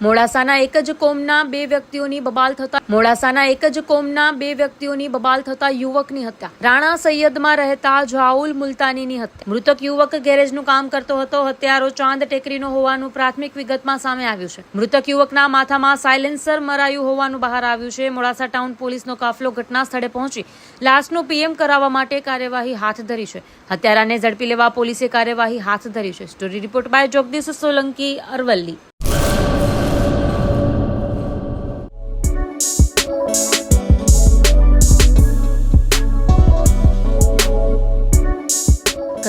મોડાસાના એક જ કોમના બે વ્યક્તિઓની બબાલ થતા મોડાસાના એક જ કોમના બે વ્યક્તિઓની બબાલ થતા યુવકની હત્યા. રાણા સૈયદમાં રહેતા જાઉલ મુલતાનીની હત્યા. મૃતક યુવક ગેરેજનું કામ કરતો હતો. હત્યારો ચાંદ ટેકરીનો હોવાનું પ્રાથમિક વિગતમાં સામે આવ્યું છે. મૃતક યુવકના માથામાં સાયલેન્સર મરાયું હોવાનું બહાર આવ્યું છે. મોડાસા ટાઉન પોલીસનો કાફલો ઘટના સ્થળે પહોંચી. લાશનું પીએમ કરાવવા માટે કાર્યવાહી હાથ ધરી છે. હત્યારાને ઝડપી લેવા પોલીસે કાર્યવાહી હાથ ધરી છે. Story report by Jagdish Solanki Aravalli.